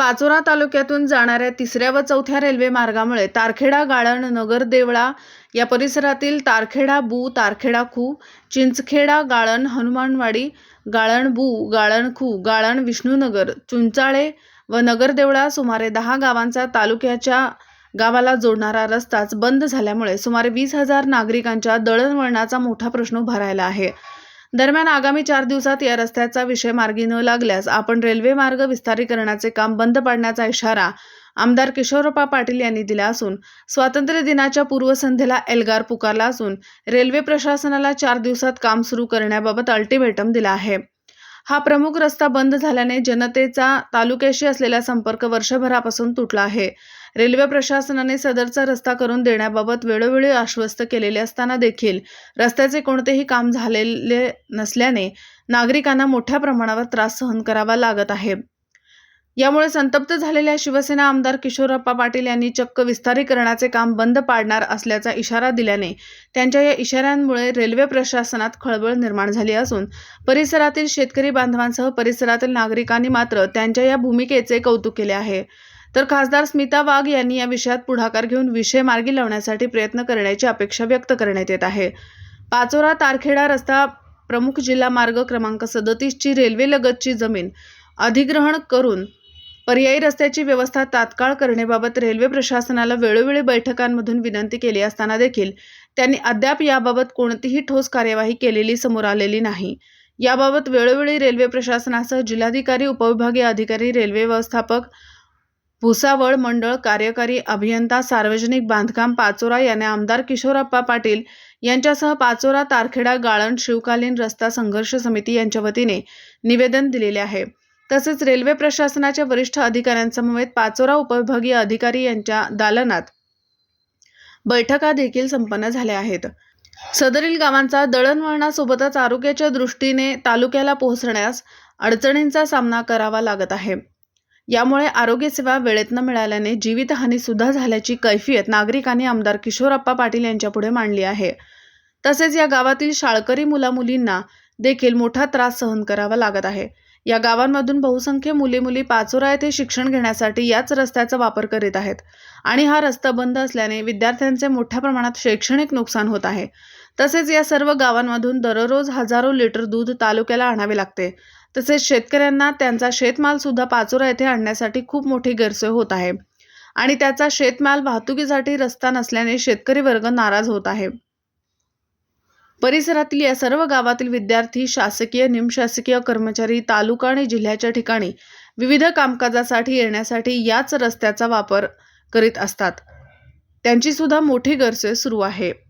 पाचोरा तालुक्यातून जाणाऱ्या तिसऱ्या व चौथ्या रेल्वे मार्गामुळे तारखेडा गाळण नगर देवळा या परिसरातील तारखेडा बू तारखेडा खू चिंचखेडा गाळण हनुमानवाडी गाळण बू गाळण खू गाळण विष्णुनगर चुंचाळे व नगर देवळा सुमारे दहा गावांचा तालुक्याच्या गावाला जोडणारा रस्ताच बंद झाल्यामुळे सुमारे वीस हजार नागरिकांच्या दळणवळणाचा मोठा प्रश्न भरायला आहे. दरम्यान आगामी चार दिवसात या रस्त्याचा विषय मार्गी न लागल्यास आपण रेल्वे मार्ग विस्तारीकरणाचे काम बंद पाडण्याचा इशारा आमदार किशोरप्पा पाटील यांनी दिला असून स्वातंत्र्य दिनाच्या पूर्वसंध्येला एल्गार पुकारला असून रेल्वे प्रशासनाला चार दिवसात काम सुरू करण्याबाबत अल्टिमेटम दिला आहे. हा प्रमुख रस्ता बंद झाल्याने जनतेचा तालुक्याशी असलेला संपर्क वर्षभरापासून तुटला आहे. रेल्वे प्रशासनाने सदरचा रस्ता करून देण्याबाबत वेळोवेळी आश्वस्त केलेले असताना देखील रस्त्याचे कोणतेही काम झालेले नसल्याने नागरिकांना मोठ्या प्रमाणावर त्रास सहन करावा लागत आहे. यामुळे संतप्त झालेल्या शिवसेना आमदार किशोरप्पा पाटील यांनी चक्क विस्तारीकरणाचे काम बंद पाडणार असल्याचा इशारा दिल्याने त्यांच्या या इशाऱ्यांमुळे रेल्वे प्रशासनात खळबळ निर्माण झाली असून परिसरातील शेतकरी बांधवांसह परिसरातील नागरिकांनी मात्र त्यांच्या या भूमिकेचे कौतुक केले आहे. तर खासदार स्मिता वाघ यांनी या विषयात पुढाकार घेऊन विषय मार्गी लावण्यासाठी प्रयत्न करण्याची अपेक्षा व्यक्त करण्यात येत आहे. पाचोरा तारखेडा रस्ता प्रमुख जिल्हा मार्ग क्रमांक सदतीसची रेल्वे लगतची जमीन अधिग्रहण करून पर्यायी रस्त्याची व्यवस्था तात्काळ करण्याबाबत रेल्वे प्रशासनाला वेळोवेळी बैठकांमधून विनंती केली असताना देखील त्यांनी अद्याप याबाबत कोणतीही ठोस कार्यवाही केलेली समोर आलेली नाही. याबाबत वेळोवेळी रेल्वे प्रशासनासह जिल्हाधिकारी उपविभागीय अधिकारी रेल्वे व्यवस्थापक भुसावळ मंडळ कार्यकारी अभियंता सार्वजनिक बांधकाम पाचोरा यांनी आमदार किशोरप्पा पाटील यांच्यासह पाचोरा तारखेडा गाळण शिवकालीन रस्ता संघर्ष समिती यांच्या वतीने निवेदन दिलेले आहे. तसेच रेल्वे प्रशासनाच्या वरिष्ठ अधिकाऱ्यांसमवेत पाचोरा उपविभागीय अधिकारी यांच्या दालनात बैठका देखील संपन्न झाल्या आहेत. सदरील गावांचा दळणवळणासोबतच आरोग्याच्या दृष्टीने तालुक्याला पोहोचण्यास अडचणींचा सामना करावा लागत आहे. यामुळे आरोग्यसेवा वेळेत न मिळाल्याने जीवितहानी सुद्धा झाल्याची कैफियत नागरिकांनी आमदार किशोरप्पा पाटील यांच्यापुढे मांडली आहे. तसेच या गावातील शाळकरी मुलामुलींना देखील मोठा त्रास सहन करावा लागत आहे. या गावांमधून बहुसंख्य मुली मुली पाचोरा येथे शिक्षण घेण्यासाठी याच रस्त्याचा वापर करीत आहेत. आणि हा रस्ता बंद असल्याने विद्यार्थ्यांचे मोठ्या प्रमाणात शैक्षणिक नुकसान होत आहे. तसेच या सर्व गावांमधून दररोज हजारो लिटर दूध तालुक्याला आणावे लागते. तसेच शेतकऱ्यांना त्यांचा शेतमाल सुद्धा पाचोरा येथे आणण्यासाठी खूप मोठी गैरसोय होत आहे. आणि त्याचा शेतमाल वाहतुकीसाठी रस्ता नसल्याने शेतकरी वर्ग नाराज होत आहे. परिसरातील या सर्व गावातील विद्यार्थी शासकीय निमशासकीय कर्मचारी तालुका आणि जिल्ह्याच्या ठिकाणी विविध कामकाजासाठी येण्यासाठी याच रस्त्याचा वापर करीत असतात. त्यांची सुद्धा मोठी गैरसोय सुरू आहे.